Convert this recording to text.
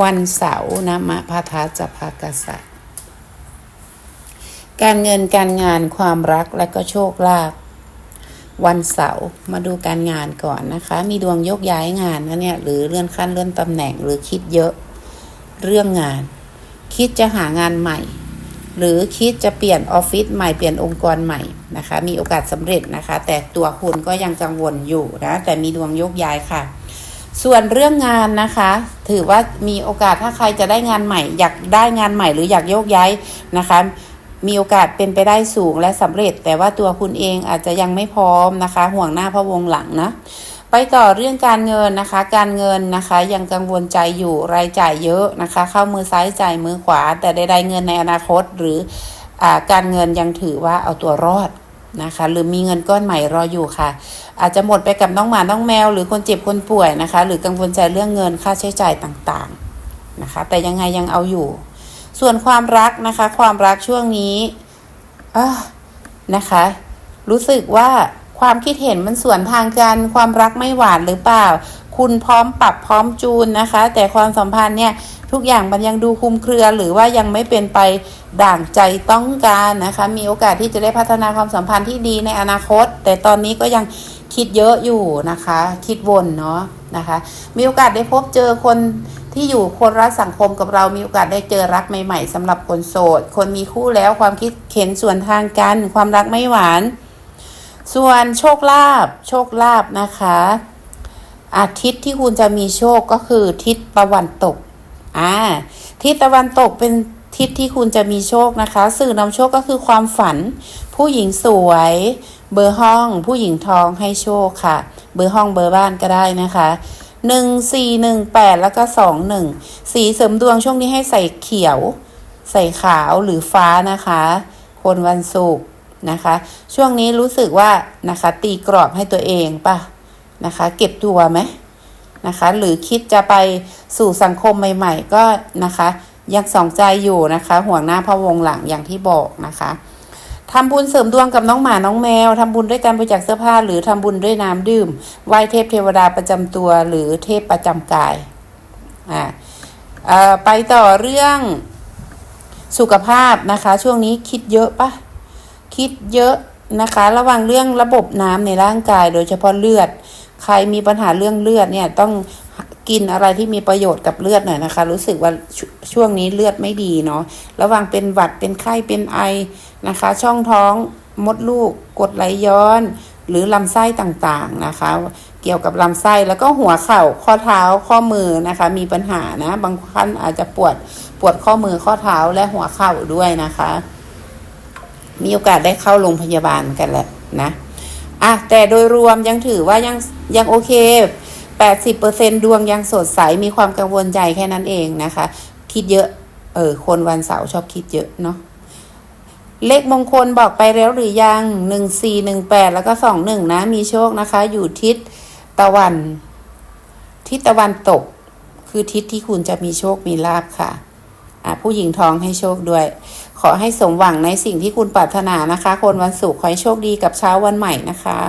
วันเสาร์นะมะพาทาจะพากษัตริย์ การเงินการงานความรักและก็โชคลาภวันเสาร์มาดูการงานก่อนนะคะ มีดวงยกย้ายงานนะเนี่ยหรือเลื่อนขั้นเลื่อนตำแหน่งหรือคิดเยอะเรื่องงาน คิดจะหางานใหม่ หรือคิดจะเปลี่ยนออฟฟิศใหม่เปลี่ยนองค์กรใหม่นะคะ มีโอกาสสำเร็จนะคะ แต่ตัวคุณก็ยังกังวลอยู่นะแต่มีดวงยกย้ายค่ะ ส่วนเรื่องงานนะคะ ถือว่ามีโอกาสถ้าใครจะได้งานใหม่ อยากได้งานใหม่หรืออยากโยกย้ายนะคะ มีโอกาสเป็นไปได้สูงและสำเร็จ แต่ว่าตัวคุณเองอาจจะยังไม่พร้อมนะคะ ห่วงหน้าพะวงหลังนะไปต่อเรื่องการเงินนะคะ การเงินนะคะยังกังวลใจอยู่รายจ่ายเยอะนะคะ เข้ามือซ้ายจ่ายมือขวา แต่ใดๆเงินในอนาคตหรืออการเงินยังถือว่าเอาตัวรอด นะคะ หรือมีเงินก้อนใหม่รออยู่ค่ะ อาจจะหมดไปกับน้องหมา น้องแมว หรือคนเจ็บคนป่วยนะคะ หรือกังวลใจเรื่องเงินค่าใช้จ่ายต่างๆนะคะ แต่ยังไงยังเอาอยู่ ส่วนความรักนะคะ ความรักช่วงนี้อะนะคะ รู้สึกว่า ความคิดเห็นมันส่วนทางกัน ความรักไม่หวานหรือเปล่า คุณพร้อมปรับพร้อมจูนนะคะ แต่ความสัมพันธ์เนี่ยทุกอย่างมันยังดูคุมเครือ หรือว่ายังไม่เป็นไปด่างใจต้องการนะคะ มีโอกาสที่จะได้พัฒนาความสัมพันธ์ที่ดีในอนาคต แต่ตอนนี้ก็ยังคิดเยอะอยู่นะคะ คิดวนเนาะนะคะ มีโอกาสได้พบเจอคนที่อยู่คนรักสังคมกับเรา มีโอกาสได้เจอรักใหม่ ๆสำหรับคนโสด คนมีคู่แล้วความคิดเห็นส่วนทางกัน ความรักไม่หวาน ส่วนโชคลาภโชคลาภนะคะอาทิตย์ที่คุณจะมีโชคก็คือทิศตะวันตกอ่าทิศตะวันตกเป็นทิศที่คุณจะมีโชคนะคะ สื่อนำโชคก็คือความฝัน ผู้หญิงสวย เบอร์ห้อง ผู้หญิงทองให้โชคค่ะ เบอร์ห้องเบอร์บ้านก็ได้นะคะหนึ่งสี่หนึ่งแปดแล้วก็สองหนึ่งสีเสริมดวงช่วงนี้ให้ใส่เขียว ใส่ขาวหรือฟ้านะคะ คนวันศุกร์ นะคะ ช่วงนี้รู้สึกว่านะคะ ตีกรอบให้ตัวเองป่ะนะคะ เก็บตัวไหมนะคะ หรือคิดจะไปสู่สังคมใหม่ ๆ ก็นะคะ ยังสองใจอยู่นะคะ ห่วงหน้าพะวงหลังอย่างที่บอกนะคะทำบุญเสริมดวงกับน้องหมาน้องแมวทำบุญด้วยการบริจาคเสื้อผ้า หรือทำบุญด้วยน้ำดื่มไหว้เทพเทวดาประจำตัว หรือเทพประจำกายอ่าไปต่อเรื่องสุขภาพนะคะ ช่วงนี้คิดเยอะปะ คิดเยอะนะคะ ระวังเรื่องระบบน้ำในร่างกายโดยเฉพาะเลือด ใครมีปัญหาเรื่องเลือดเนี่ยต้องกินอะไรที่มีประโยชน์กับเลือดหน่อยนะคะ รู้สึกว่าชช่วงนี้เลือดไม่ดีเนาะระวังเป็นหวัดเป็นไข้เป็นไอนะคะ ช่องท้องมดลูกกดไหลย้อน หรือลำไส้ต่างๆนะคะ เกี่ยวกับลำไส้แล้วก็หัวเข่าข้อเท้าข้อมือนะคะ มีปัญหานะ บางท่านอาจจะปวดปวดข้อมือข้อเท้าและหัวเข่าด้วยนะคะ มีโอกาสได้เข้าโรงพยาบาลกันแหละนะอะแต่โดยรวมยังถือว่ายังยังโอเค 80%ดวงยังสดใสมีความกังวลใจแค่นั้นเองนะคะ คิดเยอะ เออ คนวันเสาร์ชอบคิดเยอะเนาะเลขมงคลบอกไปแล้วหรือยัง1418แล้วก็21นะ มีโชคนะคะ อยู่ทิศตะวัน ทิศตะวันตก คือทิศที่คุณจะมีโชคมีลาบค่ะ อะ ผู้หญิงท้องให้โชคด้วย ขอให้สมหวังในสิ่งที่คุณปรารถนานะคะ คนวันศุกร์ขอให้โชคดีกับเช้าวันใหม่นะคะ